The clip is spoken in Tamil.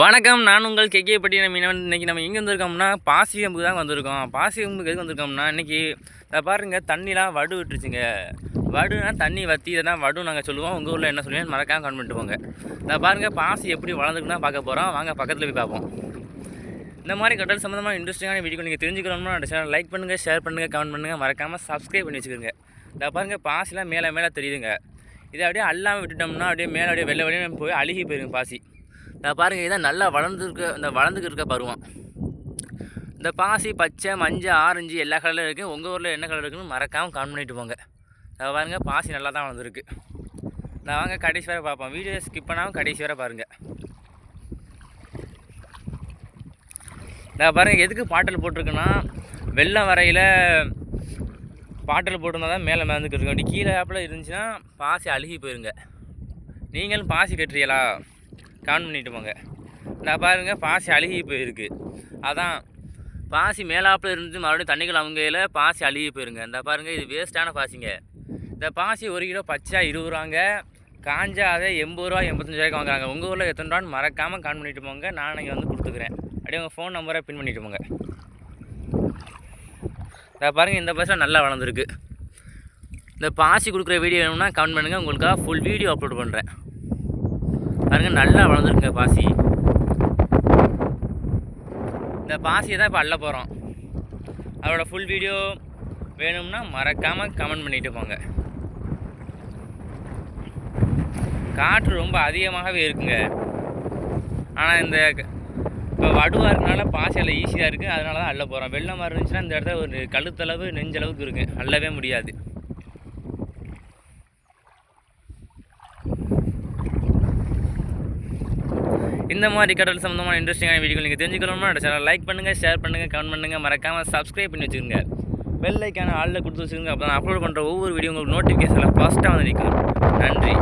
வணக்கம் நான் உங்கள் கேகே பட்டியல மீனவன். இன்றைக்கி நம்ம எங்கே வந்திருக்கோம்னா பாசிகம்புக்கு தான் வந்திருக்கோம். பாசிகம்புக்கு எதுக்கு வந்திருக்கோம்னா இன்றைக்கி பாருங்கள் பாருங்க தண்ணிலாம் வடு விட்டுருச்சுங்க. வடுனா தண்ணி வத்தி இதை தான் வடு நாங்கள் சொல்லுவோம். உங்கள் ஊரில் என்ன சொல்லுவேன் மறக்காம கமெண்ட் பண்ணிட்டு போங்க. இதை பாருங்க பாசி எப்படி வளர்ந்துக்குன்னா பார்க்க போகிறோம் வாங்க பக்கத்தில் போய் பார்ப்போம். இந்த மாதிரி கடல் சம்மந்தமான இன்ட்ரெஸ்டிங்கான வீடியோ நீங்கள் தெரிஞ்சுக்கணும்னா அந்த சேனல் லைக் பண்ணுங்கள் ஷேர் பண்ணுங்கள் கமெண்ட் பண்ணுங்கள் மறக்காமல் சப்ஸ்கிரைப் பண்ணி வச்சுக்கோங்க. இதை பாருங்க பாசிலாம் மேலே மேலே தெரியுதுங்க. இதை அப்படியே அல்லாமல் விட்டுட்டோம்னா அப்படியே மேலே அப்படியே வெள்ளை வெளியே போய் அழுகி போயிருங்க பாசி. இதை பாருங்கள் இதான் நல்லா வளர்ந்துருக்க இந்த வளர்ந்துக்கிட்டு இருக்க பருவம். இந்த பாசி பச்சை மஞ்சள் ஆரஞ்சு எல்லா கலரில் இருக்குது உங்கள் ஊரில் என்ன கலர் இருக்குன்னு மறக்காமல் கான் பண்ணிட்டு போங்க. இதை பாருங்கள் பாசி நல்லா தான் வளர்ந்துருக்கு. நான் வாங்க கடைசி வரை பார்ப்போம். வீடியோ ஸ்கிப் பண்ணாமல் கடைசி வரை பாருங்கள் நான் பாருங்கள் எதுக்கு பாட்டில் போட்டிருக்குன்னா வெள்ளம் வரையில் பாட்டில் போட்டிருந்தா தான் மேலே மேந்துக்கிட்டு இருக்கும் அப்படி கீழே ஆப்பில் இருந்துச்சுன்னா பாசி அழுகி போயிருங்க. நீங்களும் பாசி கட்டுறீங்களா? கவன் பண்ணிட்டு போங்க. நான் பாருங்கள் பாசி அழுகி போயிருக்கு. அதான் பாசி மேலாப்பில் இருந்து மறுபடியும் தண்ணிகள் அவங்கையில் பாசி அழுகி போயிருங்க. இந்த பாருங்கள் இது வேஸ்ட்டான பாசிங்க. இந்த பாசி ஒரு கிலோ பச்சா இருபது ரூபாங்க. காஞ்சா அதை எண்பது ரூபா எண்பத்தஞ்சு ரூபாய்க்கு வாங்குறாங்க. உங்கள் ஊரில் எத்தனை ரூபான்னு மறக்காமல் கான் பண்ணிட்டு போங்க. நான் இங்கே வந்து கொடுத்துக்கிறேன். அப்படியே உங்கள் ஃபோன் நம்பரை பின் பண்ணிட்டு போங்க. இதை பாருங்கள் இந்த பஸ்ஸில் நல்லா வளர்ந்துருக்கு. இந்த பாசி கொடுக்குற வீடியோ வேணும்னா கமெண்ட் பண்ணுங்கள் உங்களுக்காக ஃபுல் வீடியோ அப்லோட் பண்ணுறேன் பாருங்கள் நல்லா வளர்ந்துருக்குங்க பாசி. இந்த பாசியை தான் இப்போ அள்ள போகிறோம் அதோட ஃபுல் வீடியோ வேணும்னா மறக்காமல் கமெண்ட் பண்ணிட்டு போங்க. காற்று ரொம்ப அதிகமாகவே இருக்குங்க. ஆனால் இந்த இப்போ வடுவாக இருக்கனால பாசியில் ஈஸியாக இருக்குது அதனால தான் அள்ள போகிறோம் வெள்ளமாக இருந்துச்சுன்னா இந்த இடத்துல ஒரு கழுத்தளவு நெஞ்சளவுக்கு இருக்குது அள்ளவே முடியாது. இந்த மாதிரி கடல் சம்மந்தமான இன்ட்ரெஸ்டிங்கான வீடியோ நீங்கள் தெரிஞ்சுக்கணும்னா சேனல் லைக் பண்ணுங்கள் ஷேர் பண்ணுங்கள் கமெண்ட் பண்ணுங்கள் மறக்காமல் சப்ஸ்கிரைப் பண்ணி வச்சுருங்க பெல் ஐக்கான ஆளில் கொடுத்து வச்சுருங்க அப்போ நான் அப்லோட் பண்ணுற ஒவ்வொரு வீடியோ உங்களுக்கு நோட்டிஃபிகேஷனில் ஃபாஸ்ட்டாக வந்து நிற்கும். நன்றி.